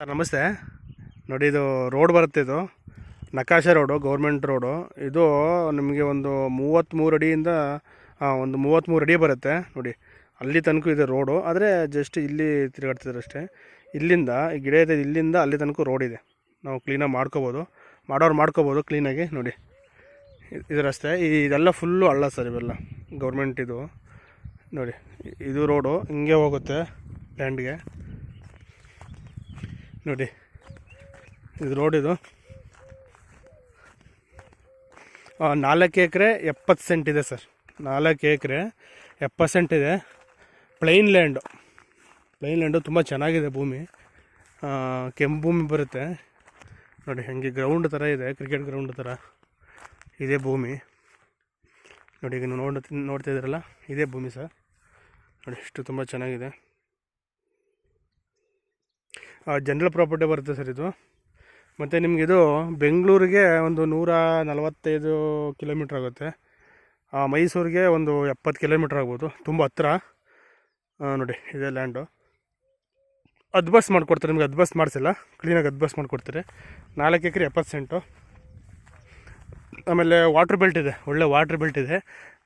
Sir, ನಮಸ್ತೆ. ನೋಡಿ, ಇದು ರೋಡ್ ಬರುತ್ತೆ ಇದು. ನಕಾಶೆ ರೋಡು, ಗೌರ್ಮೆಂಟ್ ರೋಡು. ಇದು ನಿಮಗೆ ಒಂದು ಮೂವತ್ತ್ಮೂರು ಅಡಿಯಿಂದ ಒಂದು ಮೂವತ್ತ್ಮೂರು ಅಡಿ ಬರುತ್ತೆ. ನೋಡಿ, ಅಲ್ಲಿ ತನಕ ಇದೆ ರೋಡು. ಆದರೆ ಜಸ್ಟ್ ಇಲ್ಲಿ ತಿರುಗಾಡ್ತಿದ್ರು ಅಷ್ಟೇ ಇಲ್ಲಿಂದ, ಈ ಗಿಡ ಇದೆ, ಇಲ್ಲಿಂದ ಅಲ್ಲಿ ತನಕ ರೋಡ್ ಇದೆ. ನಾವು ಕ್ಲೀನಾಗಿ ಮಾಡ್ಕೋಬೋದು. ಮಾಡೋರು ಮಾಡ್ಕೋಬೋದು ಕ್ಲೀನಾಗಿ ನೋಡಿ, ಇದು ರಸ್ತೆ. ಇದೆಲ್ಲ ಫುಲ್ಲು ಹಳ್ಳ ಸರ್ ಇವೆಲ್ಲ. ಗೌರ್ಮೆಂಟ್ ಇದು. ನೋಡಿ, ಇದು ರೋಡು. ಹಿಂಗೆ ಹೋಗುತ್ತೆ ಲ್ಯಾಂಡ್ಗೆ ನೋಡಿ, ಇದು ರೋಡ್ ಇದು. ನಾಲ್ಕು ಎಕರೆ ಎಪ್ಪತ್ತು ಸೆಂಟ್ ಇದೆ ಸರ್. ನಾಲ್ಕು ಎಕರೆ ಎಪ್ಪತ್ತು ಸೆಂಟ್ ಇದೆ. ಪ್ಲೈನ್ ಲ್ಯಾಂಡು ಪ್ಲೈನ್ ಲ್ಯಾಂಡು ತುಂಬ ಚೆನ್ನಾಗಿದೆ ಭೂಮಿ. ಕೆಂಪು ಭೂಮಿ ಬರುತ್ತೆ. ನೋಡಿ, ಹಾಗೆ ಗ್ರೌಂಡ್ ಥರ ಇದೆ ಕ್ರಿಕೆಟ್ ಗ್ರೌಂಡ್ ಥರ ಇದೇ ಭೂಮಿ. ನೋಡಿ, ಈಗ ನೋಡ್ ನೋಡ್ತಾ ಇದ್ದೀರಲ್ಲ, ಇದೇ ಭೂಮಿ ಸರ್. ನೋಡಿ ಇಷ್ಟು ತುಂಬ ಚೆನ್ನಾಗಿದೆ. ಜನರಲ್ ಪ್ರಾಪರ್ಟಿ ಬರುತ್ತೆ ಸರ್ ಇದು. ಮತ್ತು ನಿಮಗಿದು ಬೆಂಗಳೂರಿಗೆ ಒಂದು ನೂರ ನಲವತ್ತೈದು ಕಿಲೋಮೀಟ್ರ್ ಆಗುತ್ತೆ. ಮೈಸೂರಿಗೆ ಒಂದು ಎಪ್ಪತ್ತು ಕಿಲೋಮೀಟ್ರ್ ಆಗ್ಬೋದು. ತುಂಬ ಹತ್ತಿರ ನೋಡಿ, ಇದೇ ಲ್ಯಾಂಡು ಅದು ಬಸ್ ಮಾಡಿಕೊಡ್ತಾರೆ. ನಿಮ್ಗೆ ಅದು ಬಸ್ ಮಾಡಿಸಿಲ್ಲ. ಕ್ಲೀನಾಗಿ ಅದು ಬಸ್ ಮಾಡಿಕೊಡ್ತಾರೆ. ನಾಲ್ಕು ಎಕರೆ ಎಪ್ಪತ್ತು ಸೆಂಟು ಆಮೇಲೆ ವಾಟ್ರ್ ಬೆಲ್ಟ್ ಇದೆ. ಒಳ್ಳೆ ವಾಟ್ರ್ ಬೆಲ್ಟ್ ಇದೆ.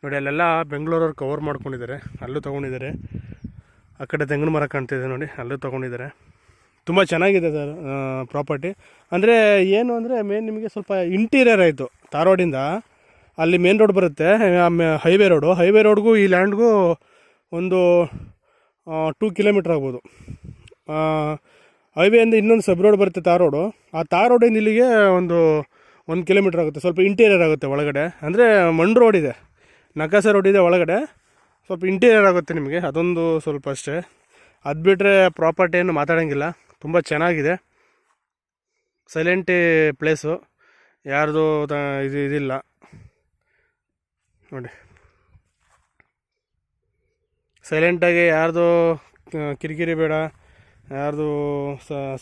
ನೋಡಿ, ಅಲ್ಲೆಲ್ಲ ಬೆಂಗಳೂರವ್ರು ಕವರ್ ಮಾಡ್ಕೊಂಡಿದ್ದಾರೆ. ಅಲ್ಲೂ ತೊಗೊಂಡಿದ್ದಾರೆ. ಆ ಕಡೆ ತೆಂಗಿನ ಮರ ಕಾಣ್ತಿದೆ ನೋಡಿ. ಅಲ್ಲೂ ತೊಗೊಂಡಿದ್ದಾರೆ. ತುಂಬ ಚೆನ್ನಾಗಿದೆ ಸರ್ ಪ್ರಾಪರ್ಟಿ. ಅಂದರೆ ಏನು ಅಂದರೆ ಮೇನ್ ನಿಮಗೆ ಸ್ವಲ್ಪ ಇಂಟೀರಿಯರ್ ಆಯಿತು. ಧಾರವಾಡಿಂದ ಅಲ್ಲಿ ಮೇನ್ ರೋಡ್ ಬರುತ್ತೆ ಹೈವೇ ರೋಡು ಹೈವೇ ರೋಡ್ಗೂ ಈ ಲ್ಯಾಂಡ್ಗೂ ಒಂದು ಟೂ ಕಿಲೋಮೀಟ್ರ್ ಆಗ್ಬೋದು. ಹೈವೇಯಿಂದ ಇನ್ನೊಂದು ಸಬ್ ರೋಡ್ ಬರುತ್ತೆ ತಾರ್ ರೋಡು ಆ ತಾರ್ ರೋಡಿಂದ ಇಲ್ಲಿಗೆ ಒಂದು ಒಂದು ಕಿಲೋಮೀಟ್ರ್ ಆಗುತ್ತೆ, ಸ್ವಲ್ಪ ಇಂಟೀರಿಯರ್ ಆಗುತ್ತೆ ಒಳಗಡೆ. ಅಂದರೆ ಮಣ್ಣು ರೋಡ್ ಇದೆ ನಕಾಸ ರೋಡ್ ಇದೆ ಒಳಗಡೆ. ಸ್ವಲ್ಪ ಇಂಟೀರಿಯರ್ ಆಗುತ್ತೆ ನಿಮಗೆ, ಅದೊಂದು ಸ್ವಲ್ಪ ಅಷ್ಟೇ. ಅದು ಬಿಟ್ಟರೆ ಪ್ರಾಪರ್ಟಿ ಏನು ಮಾತಾಡೋಂಗಿಲ್ಲ. ತುಂಬ ಚೆನ್ನಾಗಿದೆ. ಸೈಲೆಂಟಿ ಪ್ಲೇಸು ಯಾರ್ದು ಇದು ಇದಿಲ್ಲ. ನೋಡಿ. ಸೈಲೆಂಟಾಗಿ ಯಾರ್ದು ಕಿರಿಕಿರಿ ಬೇಡ, ಯಾರ್ದು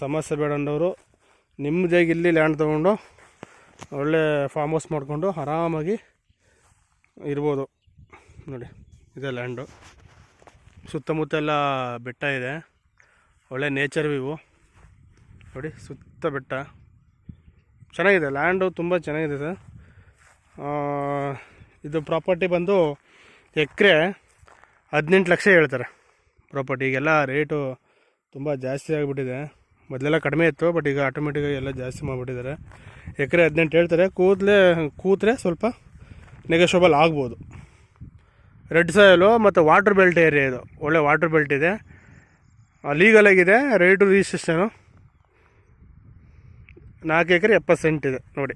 ಸಮಸ್ಯೆ ಬೇಡ ಅಂದವರು ನಿಮ್ಮದಾಗಿ ಇಲ್ಲಿ ಲ್ಯಾಂಡ್ ತೊಗೊಂಡು ಒಳ್ಳೆ ಫಾರ್ಮ್ ಹೌಸ್ ಮಾಡಿಕೊಂಡು ಆರಾಮಾಗಿ ಇರ್ಬೋದು. ನೋಡಿ, ಇದೆ ಲ್ಯಾಂಡು ಸುತ್ತಮುತ್ತ ಎಲ್ಲ ಬೆಟ್ಟ ಇದೆ. ಒಳ್ಳೆ ನೇಚರ್ ವ್ಯೂ ನೋಡಿ, ಸುತ್ತ ಬೆಟ್ಟ. ಚೆನ್ನಾಗಿದೆ ಲ್ಯಾಂಡು ತುಂಬ ಚೆನ್ನಾಗಿದೆ ಸರ್. ಇದು ಪ್ರಾಪರ್ಟಿ ಬಂದು ಎಕರೆ ಹದಿನೆಂಟು ಲಕ್ಷ ಹೇಳ್ತಾರೆ. ಪ್ರಾಪರ್ಟಿ ಈಗೆಲ್ಲ ರೇಟು ತುಂಬ ಜಾಸ್ತಿ ಆಗಿಬಿಟ್ಟಿದೆ. ಮೊದಲೆಲ್ಲ ಕಡಿಮೆ ಇತ್ತು ಬಟ್ ಈಗ ಆಟೋಮೆಟಿಕ್ಕಾಗಿ ಎಲ್ಲ ಜಾಸ್ತಿ ಮಾಡಿಬಿಟ್ಟಿದ್ದಾರೆ. ಎಕರೆ ಹದಿನೆಂಟು ಹೇಳ್ತಾರೆ, ಕೂದಲೇ, ಕೂತ್ರೆ ಸ್ವಲ್ಪ ನೆಗೋಷಿಯಬಲ್ ಆಗ್ಬೋದು. ರೆಡ್ ಸಾಯಲು ಮತ್ತು ವಾಟರ್ ಬೆಲ್ಟ್ ಏರಿಯಾ ಇದು. ಒಳ್ಳೆ ವಾಟರ್ ಬೆಲ್ಟ್ ಇದೆ. ಲೀಗಲ್ ಆಗಿದೆ ರೇಟು ರಿಜಿಸ್ಟ್ರೇಷನು ನಾಲ್ಕು ಎಕರೆ ಎಪ್ಪತ್ತು ಸೆಂಟ್ ಇದೆ ನೋಡಿ.